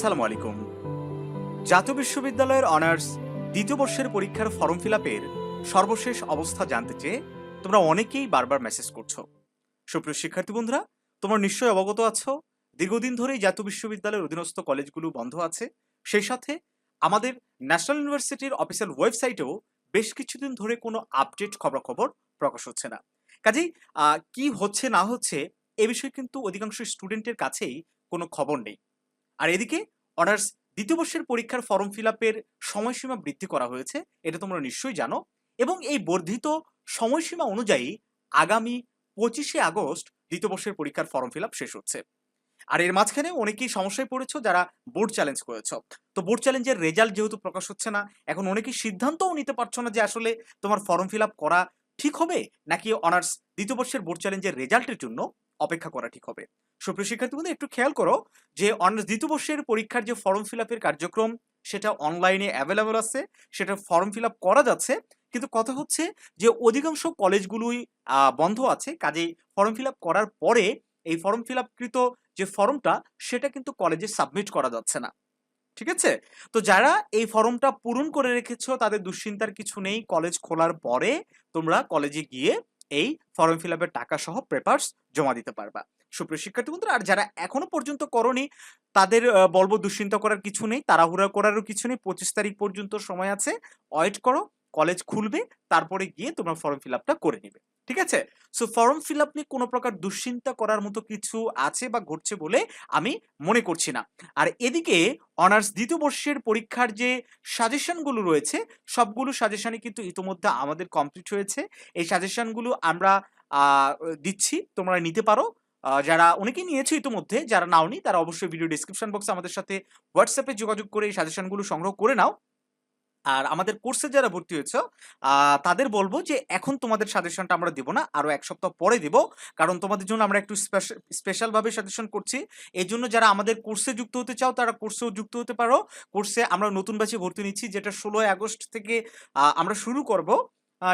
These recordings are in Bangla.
আসসালামু আলাইকুম। জাতীয় বিশ্ববিদ্যালয়ের অনার্স দ্বিতীয় বর্ষের পরীক্ষার ফর্ম ফিল আপের সর্বশেষ অবস্থা জানতে চেয়ে তোমরা অনেকেই বারবার মেসেজ করছ। সুপ্রিয় শিক্ষার্থী বন্ধুরা, তোমরা নিশ্চয়ই অবগত আছো, দীর্ঘদিন ধরেই জাতীয় বিশ্ববিদ্যালয়ের অধীনস্থ কলেজগুলো বন্ধ আছে। সেই সাথে আমাদের ন্যাশনাল ইউনিভার্সিটির অফিসিয়াল ওয়েবসাইটেও বেশ কিছুদিন ধরে কোনো আপডেট খবরাখবর প্রকাশ হচ্ছে না। কাজেই কি হচ্ছে না হচ্ছে এ বিষয়ে কিন্তু অধিকাংশ স্টুডেন্টের কাছেই কোনো খবর নেই। আর এদিকে অনার্স দ্বিতীয় বর্ষের পরীক্ষার ফর্ম ফিল আপের সময়সীমা বৃদ্ধি করা হয়েছে, এটা তোমরা নিশ্চয়ই জানো। এবং এই বর্ধিত সময়সীমা অনুযায়ী আগামী পঁচিশে আগস্ট দ্বিতীয় বর্ষের পরীক্ষার ফর্ম ফিল শেষ হচ্ছে। আর এর মাঝখানে অনেকেই সমস্যায় পড়েছ যারা বোর্ড চ্যালেঞ্জ করেছ। তো বোর্ড চ্যালেঞ্জের রেজাল্ট যেহেতু প্রকাশ হচ্ছে না, এখন অনেকেই সিদ্ধান্তও নিতে পারছ না যে আসলে তোমার ফর্ম ফিল করা ঠিক হবে, নাকি অনার্স দ্বিতীয় বর্ষের বোর্ড চ্যালেঞ্জের রেজাল্টের জন্য অপেক্ষা করা ঠিক হবে। সুপ্রিয় শিক্ষার্থী বন্ধু একটু খেয়াল করো যে অনার্স দ্বিতীয় বর্ষের পরীক্ষার যে ফর্ম ফিল কার্যক্রম, সেটা অনলাইনে অ্যাভেলেবল আছে, সেটা ফর্ম ফিল করা যাচ্ছে, কিন্তু কথা হচ্ছে যে অধিকাংশ কলেজগুলোই বন্ধ আছে, কাজেই ফর্ম ফিল করার পরে এই ফর্ম ফিল আপকৃত যে ফর্মটা সেটা কিন্তু কলেজে সাবমিট করা যাচ্ছে না। ঠিক আছে? তো যারা এই ফর্মটা পূরণ করে রেখেছো, তাদের দুশ্চিন্তার কিছু নেই। কলেজ খোলার পরে তোমরা কলেজে গিয়ে এই ফর্ম ফিল আপের টাকা সহ পেপার্স জমা দিতে পারবা। সুপ্রিয় শিক্ষার্থী বন্ধুরা, আর যারা এখনও পর্যন্ত করনি, তাদের বলব দুশ্চিন্তা করার কিছু নেই, তাড়াহুড়া করারও কিছু নেই। পঁচিশ তারিখ পর্যন্ত সময় আছে। ওয়েট করো। কলেজ খুলবে, তারপরে গিয়ে তোমরা ফর্ম ফিল আপটা করে নিবে। ঠিক আছে? সো ফর্ম ফিল আপ নিয়ে কোনো প্রকার দুশ্চিন্তা করার মতো কিছু আছে বা ঘটছে বলে আমি মনে করছি না। আর এদিকে অনার্স দ্বিতীয় বর্ষের পরীক্ষার যে সাজেশনগুলো রয়েছে, সবগুলো সাজেশনই কিন্তু ইতোমধ্যে আমাদের কমপ্লিট হয়েছে। এই সাজেশনগুলো আমরা দিচ্ছি, তোমরা নিতে পারো। যারা অনেকেই নিয়েছো ইতোমধ্যে, যারা নাওনি, তারা অবশ্যই ভিডিও ডিসক্রিপশন বক্সে আমাদের সাথে হোয়াটসঅ্যাপে যোগাযোগ করে এই সাজেশনগুলো সংগ্রহ করে নাও। আর আমাদের কোর্সে যারা ভর্তি হয়েছ তাদের বলব যে এখন তোমাদের সাজেশনটা আমরা দেবো না আরও এক সপ্তাহ পরে দেব। কারণ তোমাদের জন্য আমরা একটু স্পেশাল ভাবে সাজেশন করছি। এই জন্য যারা আমাদের কোর্সে যুক্ত হতে চাও, তারা কোর্সেও যুক্ত হতে পারো। কোর্সে আমরা নতুন ব্যাচে ভর্তি নিচ্ছি, যেটা ষোলোই আগস্ট থেকে আমরা শুরু করব।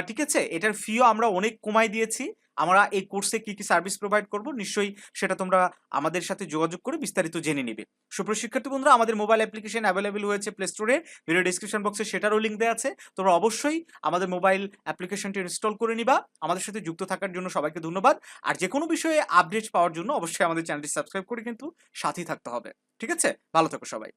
ঠিক আছে? এটার ফিও আমরা অনেক কমাই দিয়েছি। আমরা এই কোর্সে কি কি সার্ভিস প্রোভাইড করব? নিশ্চয়ই সেটা তোমরা আমাদের সাথে যোগাযোগ করে বিস্তারিত জেনে নিবে। সুপ্রিয় শিক্ষার্থী বন্ধুরা, আমাদের মোবাইল অ্যাপ্লিকেশন অ্যাভেলেবেল হয়েছে প্লে স্টোরে ভিডিও ডিসক্রিপশন বক্সে সেটারও লিঙ্ক দেওয়া আছে। তোমরা অবশ্যই আমাদের মোবাইল অ্যাপ্লিকেশনটি ইনস্টল করে নিবা। আমাদের সাথে যুক্ত থাকার জন্য সবাইকে ধন্যবাদ। আর যে কোনো বিষয়ে আপডেট পাওয়ার জন্য অবশ্যই আমাদের চ্যানেলটি সাবস্ক্রাইব করে কিন্তু সাথেই থাকতে হবে। ঠিক আছে? ভালো থেকো সবাই।